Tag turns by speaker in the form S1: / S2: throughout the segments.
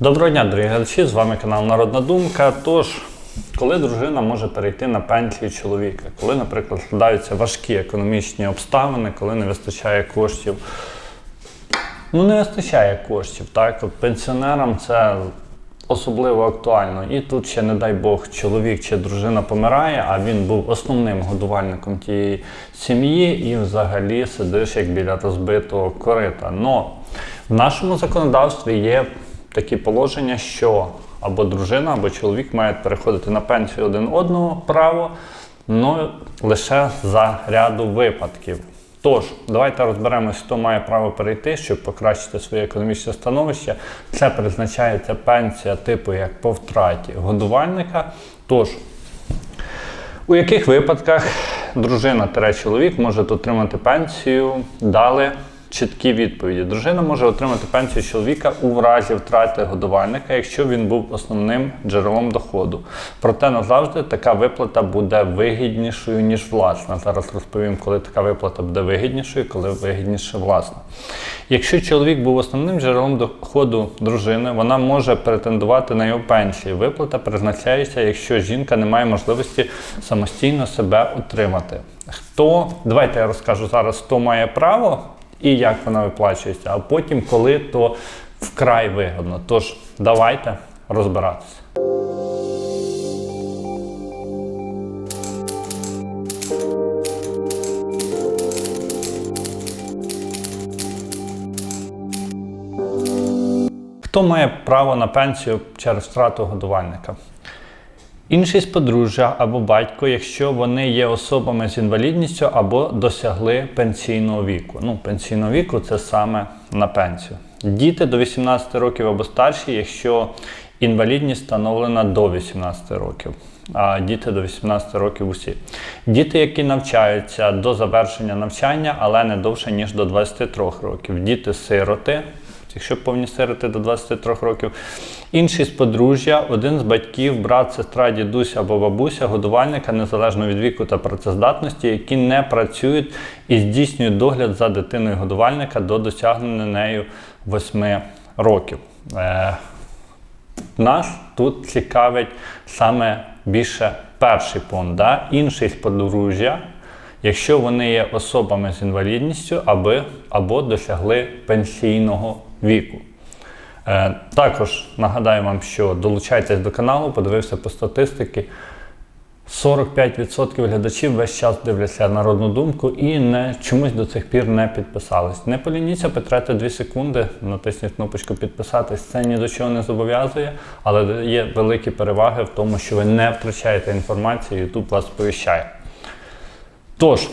S1: Доброго дня, дорогі глядачі! З вами канал Народна Думка. Тож, коли дружина може перейти на пенсію чоловіка, коли, наприклад, складаються важкі економічні обставини, коли не вистачає коштів, ну не вистачає коштів, так? От пенсіонерам це особливо актуально. І тут ще, не дай Бог, чоловік чи дружина помирає, а він був основним годувальником тієї сім'ї, і взагалі сидиш як біля розбитого корита. Но в нашому законодавстві є такі положення, що або дружина, або чоловік мають переходити на пенсію один одного право, але лише за ряду випадків. Тож, давайте розберемось, хто має право перейти, щоб покращити своє економічне становище. Це призначається пенсія, типу як по втраті годувальника. Тож, у яких випадках дружина та чоловік може отримати пенсію? Дали чіткі відповіді. Дружина може отримати пенсію чоловіка у разі втрати годувальника, якщо він був основним джерелом доходу. Проте назавжди така виплата буде вигіднішою, ніж власна. Зараз розповім, коли така виплата буде вигіднішою, коли вигідніше власна. Якщо чоловік був основним джерелом доходу дружини, вона може претендувати на його пенсію. Виплата призначається, якщо жінка не має можливості самостійно себе утримати. Хто, давайте я розкажу зараз, хто має право і як вона виплачується, а потім, коли то вкрай вигодно. Тож, давайте розбиратися. Хто має право на пенсію через втрату годувальника? Інший з подружжя або батько, якщо вони є особами з інвалідністю або досягли пенсійного віку. Ну, пенсійного віку це саме на пенсію. Діти до 18 років або старші, якщо інвалідність встановлена до 18 років, а діти до 18 років усі. Діти, які навчаються до завершення навчання, але не довше, ніж до 23 років. Діти-сироти, якщо повнісерити до 23 років. Інший з подружжя, один з батьків, брат, сестра, дідусь або бабуся, годувальника незалежно від віку та працездатності, які не працюють і здійснюють догляд за дитиною годувальника до досягнення нею 8 років. Е, нас тут цікавить саме більше перший пункт. Да? Інший з подружжя, якщо вони є особами з інвалідністю аби, або досягли пенсійного віку. Е, також нагадаю вам, що долучайтесь до каналу, подивився по статистики. 45% глядачів весь час дивляться народну думку і не, чомусь до цих пір не підписались. Не полініться, потратьте 2 секунди, натисніть кнопочку підписатись. Це ні до чого не зобов'язує, але є великі переваги в тому, що ви не втрачаєте інформацію, YouTube вас сповіщає. Тож,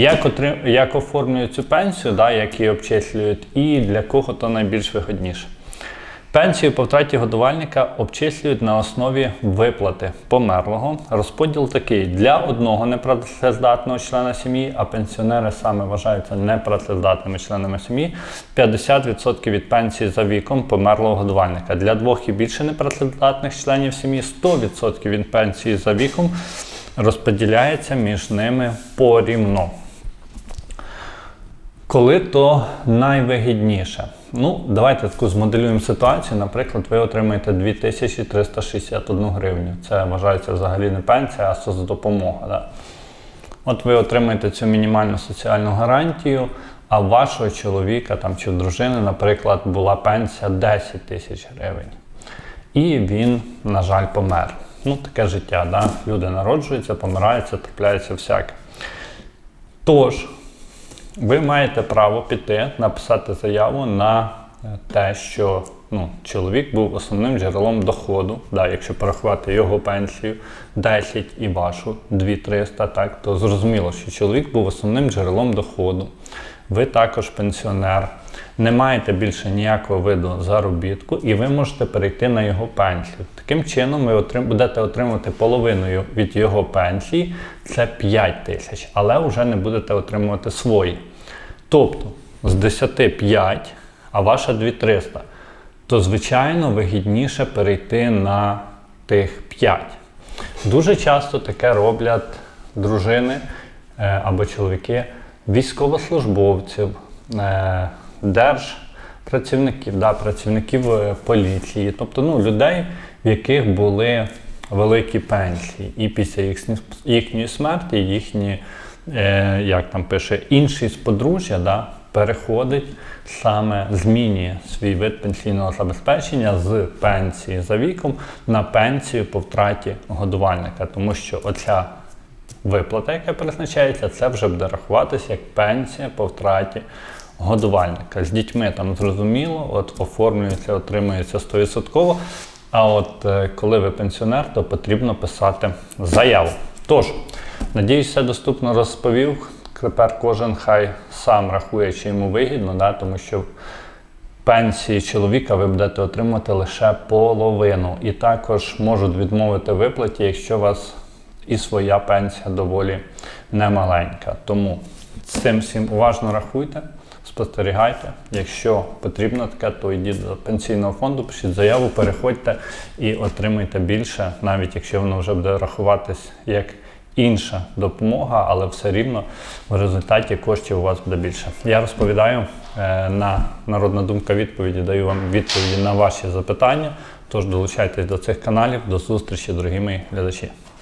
S1: як отрим... як оформлюють цю пенсію, да, як її обчислюють, і для кого то найбільш вигодніше. Пенсію по втраті годувальника обчислюють на основі виплати померлого. Розподіл такий: для одного непрацездатного члена сім'ї, а пенсіонери саме вважаються непрацездатними членами сім'ї, 50% від пенсії за віком померлого годувальника. Для двох і більше непрацездатних членів сім'ї 100% від пенсії за віком розподіляється між ними порівно. Коли то найвигідніше? Ну, давайте таку змоделюємо ситуацію. Наприклад, ви отримаєте 2361 гривню. Це вважається взагалі не пенсія, а соцдопомога. Да? От ви отримаєте цю мінімальну соціальну гарантію, а вашого чоловіка там, чи дружини, наприклад, була пенсія 10 тисяч гривень. І він, на жаль, помер. Ну, таке життя. Да? Люди народжуються, помираються, трапляється всяке. Тож, ви маєте право піти, написати заяву на те, що ну, чоловік був основним джерелом доходу. Да, якщо порахувати його пенсію 10 і вашу 2300, так, то зрозуміло, що чоловік був основним джерелом доходу. Ви також пенсіонер, не маєте більше ніякого виду заробітку, і ви можете перейти на його пенсію. Таким чином, ви отрим, будете отримувати половиною від його пенсії, це 5 тисяч, але вже не будете отримувати свої. Тобто з 10 5, а ваша 2300, то звичайно вигідніше перейти на тих 5. Дуже часто таке роблять дружини е, або чоловіки військовослужбовців, е, працівників, да, працівників е, поліції, тобто ну, людей, в яких були великі пенсії. І після їхньої смерті їхні, е, як там пише, інший з подружжя да, переходить саме змінює свій вид пенсійного забезпечення з пенсії за віком на пенсію по втраті годувальника, тому що оця виплата, яка призначається, це вже буде рахуватися як пенсія по втраті годувальника. З дітьми там зрозуміло, от оформлюється, отримується 100%. А от е, коли ви пенсіонер, то потрібно писати заяву. Тож, надіюсь, все доступно розповів. Тепер кожен хай сам рахує, чи йому вигідно, да, тому що пенсії чоловіка ви будете отримувати лише половину. І також можуть відмовити виплаті, якщо вас і своя пенсія доволі немаленька. Тому цим всім уважно рахуйте, спостерігайте. Якщо потрібно таке, то йдіть до пенсійного фонду, пишіть заяву, переходьте і отримуйте більше, навіть якщо воно вже буде рахуватись як інша допомога, але все рівно в результаті коштів у вас буде більше. Я розповідаю е, на народна думка відповіді, даю вам відповіді на ваші запитання. Тож долучайтесь до цих каналів. До зустрічі, дорогі мої глядачі.